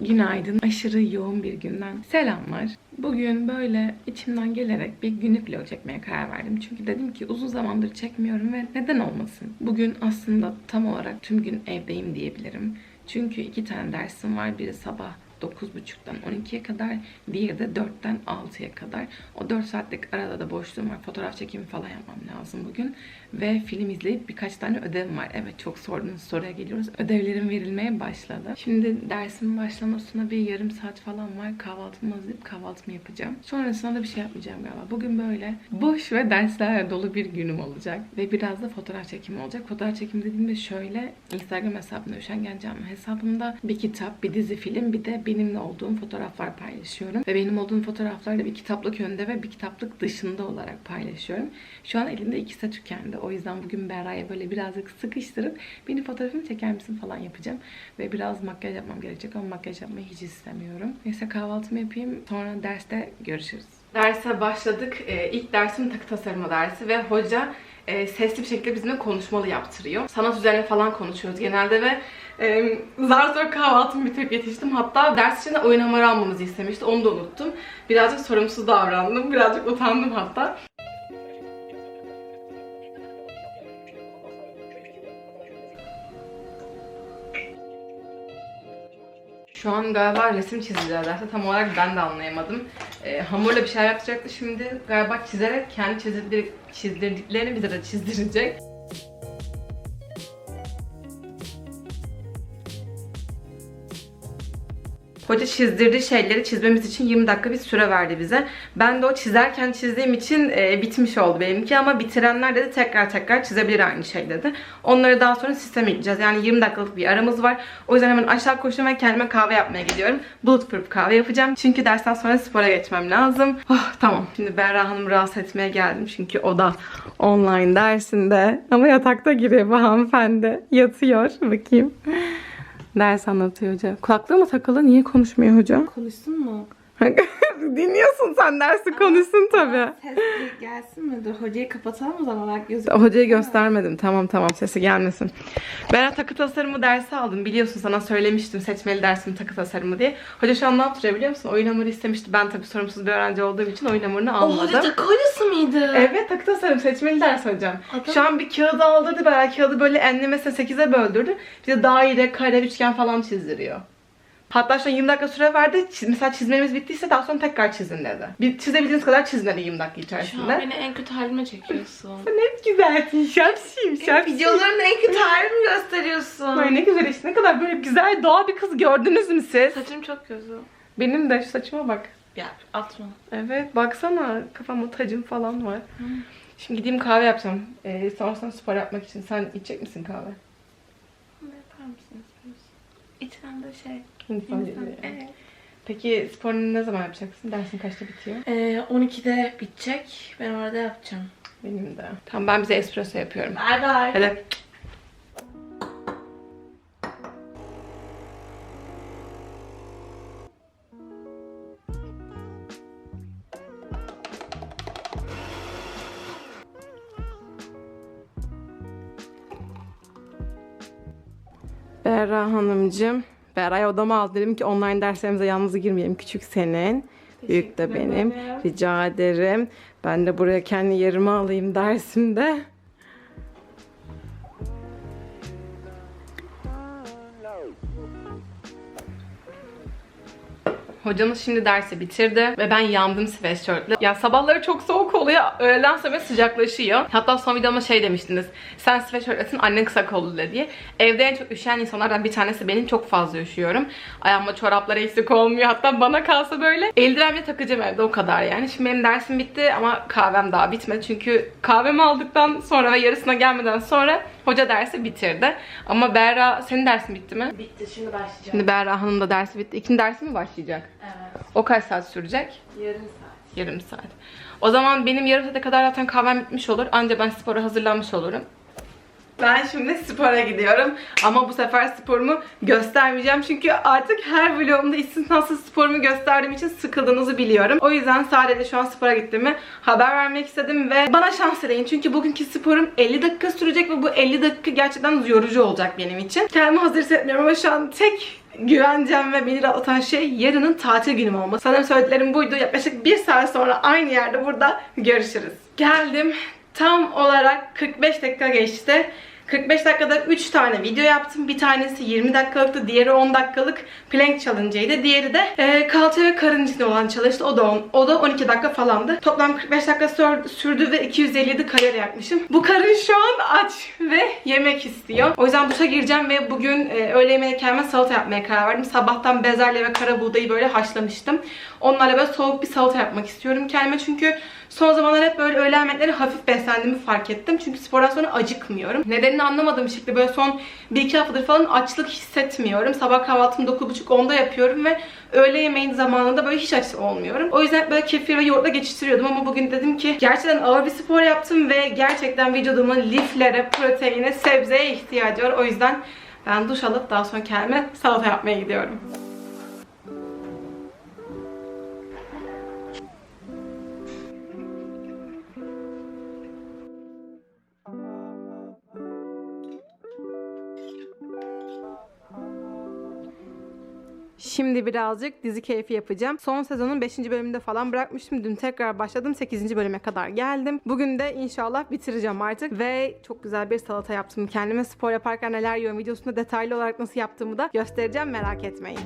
Günaydın. Aşırı yoğun bir günden selamlar. Bugün böyle içimden gelerek bir günlük vlog çekmeye karar verdim. Çünkü dedim ki uzun zamandır çekmiyorum ve neden olmasın? Bugün aslında tam olarak tüm gün evdeyim diyebilirim. Çünkü iki tane dersim var. Biri sabah 9.30'dan 12'ye kadar, diğeri de 4'ten 6'ya kadar. O 4 saatlik arada da boşluğum var. Fotoğraf çekimi falan yapmam lazım bugün. Ve film izleyip birkaç tane ödevim var. Evet çok sorduğunuz soruya geliyoruz. Ödevlerim verilmeye başladı. Şimdi dersimin başlamasına bir yarım saat falan var. Kahvaltımı hazırlayıp kahvaltımı yapacağım. Sonrasında da bir şey yapmayacağım galiba. Bugün böyle boş ve derslerle dolu bir günüm olacak. Ve biraz da fotoğraf çekimi olacak. Fotoğraf çekimi dediğimde şöyle Instagram hesabımda Üşengen Canlı hesabımda bir kitap, bir dizi film, bir de benimle olduğum fotoğraflar paylaşıyorum. Ve benim olduğum fotoğraflar da bir kitaplık önünde ve bir kitaplık dışında olarak paylaşıyorum. Şu an elimde ikisi tükendi. O yüzden bugün Berra'ya böyle birazcık sıkıştırıp benim fotoğrafımı çeker misin falan yapacağım. Ve biraz makyaj yapmam gerekecek ama makyaj yapmayı hiç istemiyorum. Neyse kahvaltımı yapayım. Sonra derste görüşürüz. Derse başladık. Ee, ilk dersim takı tasarımı dersi ve hoca e, sesli bir şekilde bizimle konuşmalı yaptırıyor. Sanat üzerine falan konuşuyoruz genelde ve e, zar zor kahvaltımı bitirip yetiştim. Hatta ders için de oyun hamuru almamızı istemişti. Onu da unuttum. Birazcık sorumsuz davrandım. Birazcık utandım hatta. Şu an galiba resim çizeceğiz derse. Tam olarak ben de anlayamadım. Ee, hamurla bir şeyler yapacaktı. Şimdi galiba çizerek kendi çizdirdik, çizdirdiklerini bize de çizdirecek. Hoca çizdirdiği şeyleri çizmemiz için 20 dakika bir süre verdi bize. Ben de o çizerken çizdiğim için e, bitmiş oldu benimki ama bitirenler dedi tekrar tekrar çizebilir aynı şey dedi. Onları daha sonra sisteme gideceğiz. Yani 20 dakikalık bir aramız var. O yüzden hemen aşağı koştum ve kendime kahve yapmaya gidiyorum. Bulletproof kahve yapacağım. Çünkü dersten sonra spora geçmem lazım. Oh, tamam. Şimdi Berra Hanım rahatsız etmeye geldim. Çünkü o da online dersinde. Ama yatakta giriyor bu hanımefendi. Yatıyor. Bakayım. Ders anlatıyor hoca. Kulaklığı mı takılı? Niye konuşmuyor hoca? Konuşsun mu? Dinliyorsun sen dersi konuşsun tabii. Ses gelsin mi? Dur hocayı kapatalım o zaman belki gözük. Hocayı göstermedim. Tamam tamam sesi gelmesin. Ben takı tasarımı dersi aldım. Biliyorsun sana söylemiştim seçmeli dersim takı tasarımı diye. Hoca şu an ne yaptırıyor biliyor musun? Oyun hamuru istemişti. Ben tabii sorumsuz bir öğrenci olduğum için oyun hamurunu O almadım. hoca takı hocası mıydı? Evet takı tasarım seçmeli ders hocam. Adam- Şu an bir kağıdı aldırdı. Ben kağıdı böyle enli mesela 8'e böldürdü. Bize daire, kare, üçgen falan çizdiriyor. Hatta şu an 20 dakika süre verdi. Çiz- Mesela çizmemiz bittiyse daha sonra tekrar çizin dedi. Bir çizebildiğiniz kadar çizin dedi 20 dakika Şu içerisinde. an beni en kötü halime çekiyorsun. Ne güzelsin şapşim şapşim. Videoların en kötü halimi gösteriyorsun. Ay ne güzel işte ne kadar böyle güzel doğal bir kız gördünüz mü siz? Saçım çok kötü. Benim de şu saçıma bak. Ya atma. Evet baksana kafamda tacım falan var. Şimdi gideyim kahve yapacağım. Ee, sonrasında spor yapmak için. Sen içecek misin kahve? Ne yapar mısınız? De şey. Hindistan Hindistan, evet. Peki sporunu ne zaman yapacaksın? Dersin kaçta bitiyor? Ee, 12'de bitecek. Ben orada yapacağım. Benim de. Tamam ben bize espresso yapıyorum. Bye bye. Hadi. Berra Hanımcığım. Berra'ya odama aldı. Dedim ki online derslerimize yalnız girmeyelim. Küçük senin. Büyük de benim. Rica ederim. Ben de buraya kendi yerimi alayım dersimde. Hocamız şimdi dersi bitirdi ve ben yandım sweatshirtle. Ya sabahları çok soğuk oluyor, öğleden sonra sıcaklaşıyor. Hatta son videoma şey demiştiniz. Sen sweatshirtlesin, annen kısa kollu diye. Evde en çok üşüyen insanlardan bir tanesi benim. Çok fazla üşüyorum. Ayağıma çoraplar eksik olmuyor. Hatta bana kalsa böyle eldiven bile takacağım evde o kadar yani. Şimdi benim dersim bitti ama kahvem daha bitmedi. Çünkü kahvemi aldıktan sonra ve yarısına gelmeden sonra hoca dersi bitirdi. Ama Berra senin dersin bitti mi? Bitti şimdi başlayacağım. Şimdi Berra Hanım da dersi bitti. İkinci dersi mi başlayacak? Evet. O kaç saat sürecek? Yarım saat. Yarım saat. O zaman benim yarım saate kadar zaten kahvem bitmiş olur. Anca ben spora hazırlanmış olurum. Ben şimdi spora gidiyorum. Ama bu sefer sporumu göstermeyeceğim. Çünkü artık her vlogumda istisnasız sporumu gösterdiğim için sıkıldığınızı biliyorum. O yüzden sadece şu an spora gittiğimi haber vermek istedim ve bana şans dileyin. Çünkü bugünkü sporum 50 dakika sürecek ve bu 50 dakika gerçekten yorucu olacak benim için. Kendimi hazır hissetmiyorum ama şu an tek güvencem ve beni rahatlatan şey yarının tatil günüm olması. Sanırım söylediklerim buydu. Yaklaşık bir saat sonra aynı yerde burada görüşürüz. Geldim. Tam olarak 45 dakika geçti. 45 dakikada 3 tane video yaptım. Bir tanesi 20 dakikalıktı, diğeri 10 dakikalık plank challenge'ıydı. Diğeri de e, kalça ve karın içinde olan çalıştı. O da on, o da 12 dakika falandı. Toplam 45 dakika sür- sürdü ve 257 kalori yakmışım. Bu karın şu an aç ve yemek istiyor. O yüzden duşa gireceğim ve bugün e, öğle yemeğine kendime salata yapmaya karar verdim. Sabahtan bezelye ve kara buğdayı böyle haşlamıştım. Onlarla böyle soğuk bir salata yapmak istiyorum kendime çünkü Son zamanlar hep böyle öğle yemekleri hafif beslendiğimi fark ettim. Çünkü spordan sonra acıkmıyorum. Nedenini anlamadığım şekilde böyle son 1-2 haftadır falan açlık hissetmiyorum. Sabah kahvaltımı 9.30-10'da yapıyorum ve öğle yemeğin zamanında böyle hiç aç olmuyorum. O yüzden böyle kefir ve yoğurtla geçiştiriyordum ama bugün dedim ki gerçekten ağır bir spor yaptım ve gerçekten vücudumun liflere, proteine, sebzeye ihtiyacı var. O yüzden ben duş alıp daha sonra kendime salata yapmaya gidiyorum. Şimdi birazcık dizi keyfi yapacağım. Son sezonun 5. bölümünde falan bırakmıştım. Dün tekrar başladım. 8. bölüme kadar geldim. Bugün de inşallah bitireceğim artık. Ve çok güzel bir salata yaptım. Kendime spor yaparken neler yiyorum videosunda detaylı olarak nasıl yaptığımı da göstereceğim. Merak etmeyin.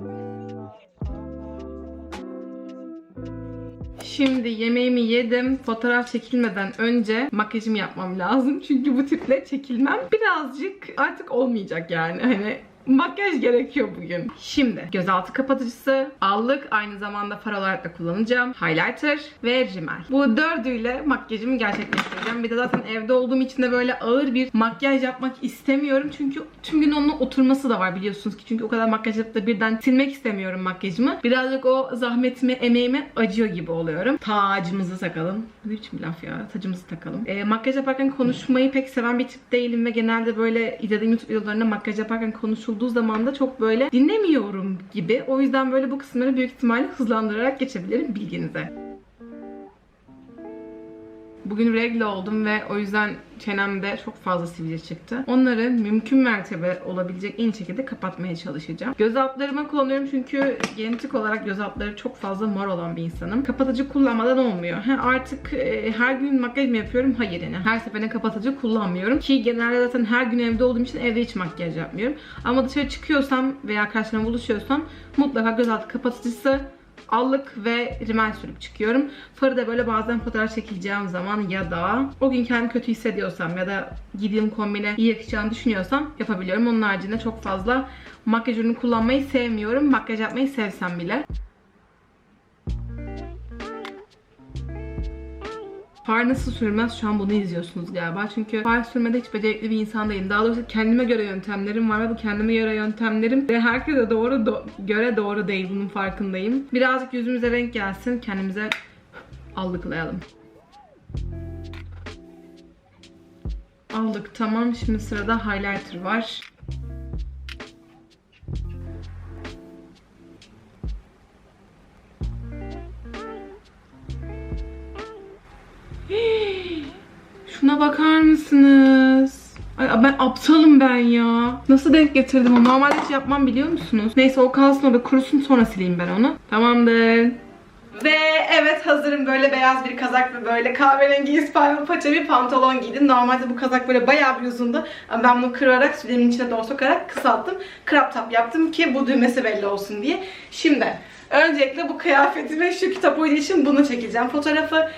Şimdi yemeğimi yedim. Fotoğraf çekilmeden önce makyajımı yapmam lazım. Çünkü bu tiple çekilmem birazcık artık olmayacak yani. Hani makyaj gerekiyor bugün. Şimdi gözaltı kapatıcısı, allık aynı zamanda far olarak da kullanacağım. Highlighter ve rimel. Bu dördüyle makyajımı gerçekleştireceğim. Bir de zaten evde olduğum için de böyle ağır bir makyaj yapmak istemiyorum. Çünkü tüm gün onun oturması da var biliyorsunuz ki. Çünkü o kadar makyaj yapıp da birden silmek istemiyorum makyajımı. Birazcık o zahmetimi, emeğime acıyor gibi oluyorum. Tacımızı takalım. Ne biçim laf ya? Tacımızı takalım. E, makyaj yaparken konuşmayı pek seven bir tip değilim ve genelde böyle izlediğim YouTube videolarında makyaj yaparken konuşulduğu zaman da çok böyle dinlemiyorum gibi. O yüzden böyle bu kısımları büyük ihtimalle hızlandırarak geçebilirim bilginize. Bugün regle oldum ve o yüzden çenemde çok fazla sivilce çıktı. Onları mümkün mertebe olabilecek en şekilde kapatmaya çalışacağım. Göz altlarımı kullanıyorum çünkü genetik olarak göz altları çok fazla mor olan bir insanım. Kapatıcı kullanmadan olmuyor. He, artık e, her gün makyaj mı yapıyorum? Hayır yani. Her seferinde kapatıcı kullanmıyorum. Ki genelde zaten her gün evde olduğum için evde hiç makyaj yapmıyorum. Ama dışarı çıkıyorsam veya arkadaşlarımla buluşuyorsam mutlaka göz altı kapatıcısı allık ve rimel sürüp çıkıyorum. Farı da böyle bazen fotoğraf çekileceğim zaman ya da o gün kendimi kötü hissediyorsam ya da giydiğim kombine iyi yakışacağını düşünüyorsam yapabiliyorum. Onun haricinde çok fazla makyaj ürünü kullanmayı sevmiyorum. Makyaj yapmayı sevsem bile. Far nasıl sürmez şu an bunu izliyorsunuz galiba. Çünkü far sürmede hiç becerikli bir insan değilim. Daha doğrusu kendime göre yöntemlerim var ve bu kendime göre yöntemlerim ve herkese doğru do- göre doğru değil bunun farkındayım. Birazcık yüzümüze renk gelsin kendimize aldıklayalım. Aldık tamam. Şimdi sırada highlighter var. Şuna bakar mısınız? Ay ben aptalım ben ya. Nasıl denk getirdim onu? Normalde hiç yapmam biliyor musunuz? Neyse o kalsın orada kurusun sonra sileyim ben onu. Tamamdır. Ve evet hazırım böyle beyaz bir kazak ve böyle kahverengi İspanyol paça bir pantolon giydim. Normalde bu kazak böyle bayağı bir uzundu. Ama ben bunu kırarak sütyemin içine doğru sokarak kısalttım. Crop top yaptım ki bu düğmesi belli olsun diye. Şimdi öncelikle bu kıyafeti ve şu kitap oyunu için bunu çekeceğim. Fotoğrafı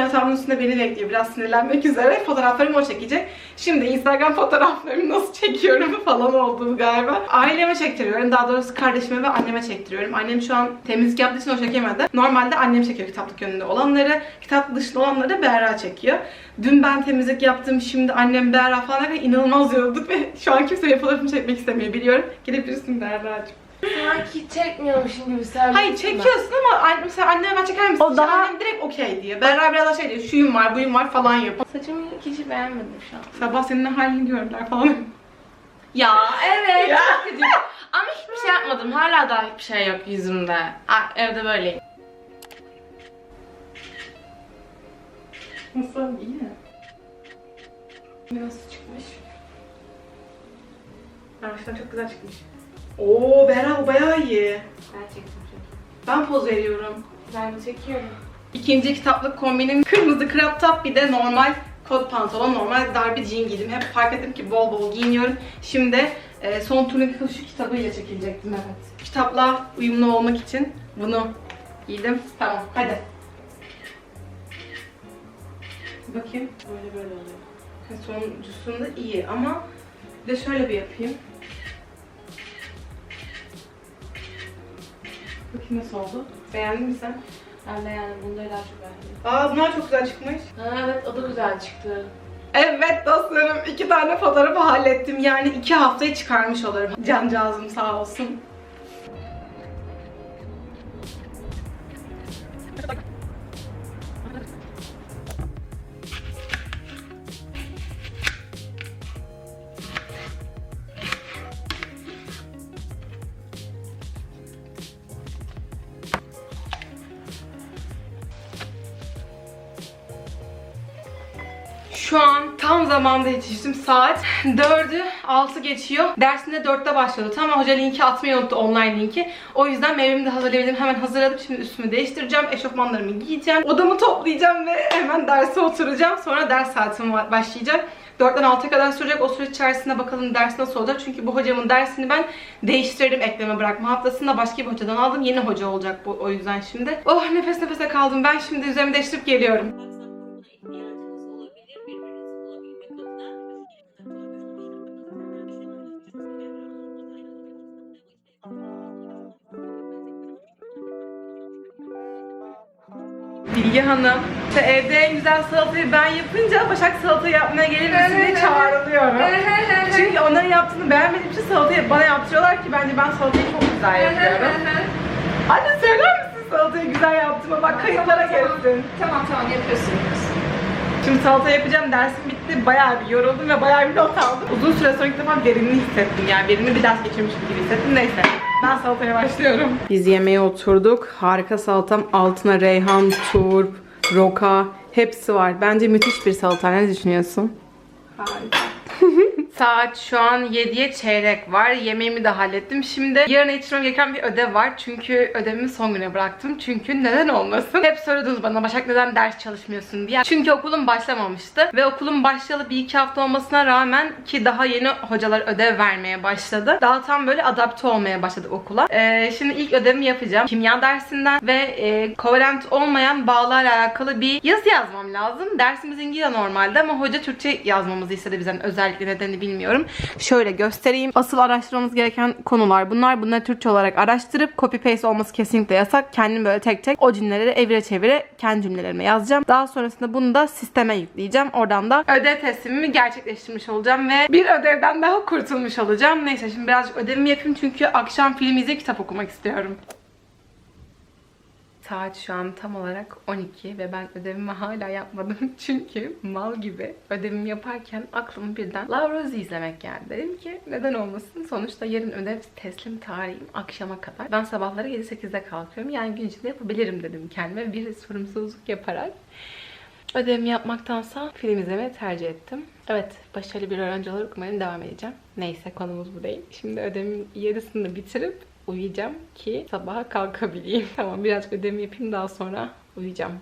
an hesabının üstünde beni bekliyor. Biraz sinirlenmek üzere. Fotoğraflarımı o çekecek. Şimdi Instagram fotoğraflarımı nasıl çekiyorum falan oldu galiba. Aileme çektiriyorum. Daha doğrusu kardeşime ve anneme çektiriyorum. Annem şu an temizlik yaptığı için o çekemedi. Normalde annem çekiyor kitaplık yönünde olanları. Kitap dışında olanları da çekiyor. Dün ben temizlik yaptım. Şimdi annem Berra falan derken inanılmaz yorulduk ve şu an kimse fotoğrafımı çekmek istemiyor biliyorum. Gidebilirsin Berra'cığım. Sanki çekmiyormuşum gibi sen. Hayır çekiyorsun ama anne, mesela anneme ben çeker misin? O daha- Annem direkt okey diyor. Berra biraz daha şey diyor. Şuyum var, buyum var falan yapıyor. Saçımı hiç beğenmedim şu an. Sabah senin halini gördüler falan. Ya evet. Ya. Ama hiçbir şey yapmadım. Hala daha hiçbir şey yok yüzümde. Aa, evde böyleyim. Nasıl iyi? Nasıl çıkmış? Arkadaşlar çok güzel çıkmış. Oo Berra bu bayağı iyi. Gerçekten çok iyi. Ben poz veriyorum. Ben de çekiyorum. İkinci kitaplık kombinim kırmızı crop top bir de normal kot pantolon, normal dar bir jean giydim. Hep fark ettim ki bol bol giyiniyorum. Şimdi e, son turnike şu kitabıyla çekilecektim evet. Kitapla uyumlu olmak için bunu giydim. Tamam hadi. Bakayım. Böyle böyle oluyor. Sonuncusunda iyi ama bir de şöyle bir yapayım. Bakayım nasıl oldu? Beğendin mi sen? Ben yani bunda daha çok beğendim. Aa bunlar çok güzel çıkmış. Ha, evet o da güzel çıktı. Evet dostlarım iki tane fotoğrafı hallettim. Yani iki haftayı çıkarmış olurum. Cancağızım sağ olsun. Şu an tam zamanda yetiştim. Saat 4'ü 6 geçiyor. Dersinde 4'te başladı. Tamam hoca linki atmayı unuttu online linki. O yüzden meyvemi de hazırlayabildim. Hemen hazırladım. Şimdi üstümü değiştireceğim. Eşofmanlarımı giyeceğim. Odamı toplayacağım ve hemen derse oturacağım. Sonra ders saatim başlayacak. 4'ten 6'ya kadar sürecek. O süreç içerisinde bakalım ders nasıl olacak. Çünkü bu hocamın dersini ben değiştirdim ekleme bırakma haftasında. Başka bir hocadan aldım. Yeni hoca olacak bu o yüzden şimdi. Oh nefes nefese kaldım. Ben şimdi üzerimi değiştirip geliyorum. Bilge Hanım, işte evde en güzel salatayı ben yapınca Başak salata yapmaya gelir misin diye çağrılıyorum. Çünkü onların yaptığını beğenmediğim için salatayı bana yaptırıyorlar ki bence ben salatayı çok güzel yapıyorum. Anne söyler misin salatayı güzel yaptığımı? Bak kayıtlara gelsin. Tamam tamam yapıyorsun. Şimdi salata yapacağım, dersim bitti. Bayağı bir yoruldum ve bayağı bir not aldım. Uzun süre sonra ilk defa verimli hissettim yani. Verimli bir ders geçirmiş gibi hissettim. Neyse. Ben salataya başlıyorum. Biz yemeğe oturduk. Harika salatam. Altına reyhan, turp, roka hepsi var. Bence müthiş bir salata. Ne düşünüyorsun? Harika. Saat şu an 7'ye çeyrek var. Yemeğimi de hallettim. Şimdi yarın yetişmem gereken bir ödev var. Çünkü ödevimi son güne bıraktım. Çünkü neden olmasın? Hep soruyordunuz bana Başak neden ders çalışmıyorsun diye. Çünkü okulum başlamamıştı. Ve okulum başlayalı bir iki hafta olmasına rağmen ki daha yeni hocalar ödev vermeye başladı. Daha tam böyle adapte olmaya başladık okula. Ee, şimdi ilk ödevimi yapacağım. Kimya dersinden ve e, kovalent olmayan bağlarla alakalı bir yazı yazmam lazım. Dersimiz İngilizce normalde ama hoca Türkçe yazmamızı istedi bizden. Özellikle nedeni bilmiyorum. Şöyle göstereyim. Asıl araştırmamız gereken konular bunlar. Bunları Türkçe olarak araştırıp copy paste olması kesinlikle yasak. Kendim böyle tek tek o cümleleri evire çevire kendi cümlelerime yazacağım. Daha sonrasında bunu da sisteme yükleyeceğim. Oradan da ödev teslimimi gerçekleştirmiş olacağım ve bir ödevden daha kurtulmuş olacağım. Neyse şimdi birazcık ödevimi yapayım çünkü akşam film izleyip kitap okumak istiyorum. Saat şu an tam olarak 12 ve ben ödevimi hala yapmadım. Çünkü mal gibi ödevimi yaparken aklıma birden La Rose izlemek geldi. Dedim ki neden olmasın? Sonuçta yarın ödev teslim tarihim akşama kadar. Ben sabahları 7-8'de kalkıyorum. Yani gün içinde yapabilirim dedim kendime. Bir sorumsuzluk yaparak. Ödevimi yapmaktansa film izlemeyi tercih ettim. Evet, başarılı bir öğrenci olarak umarım devam edeceğim. Neyse konumuz bu değil. Şimdi ödevimin yarısını bitirip uyuyacağım ki sabaha kalkabileyim. Tamam birazcık ödevimi yapayım daha sonra uyuyacağım.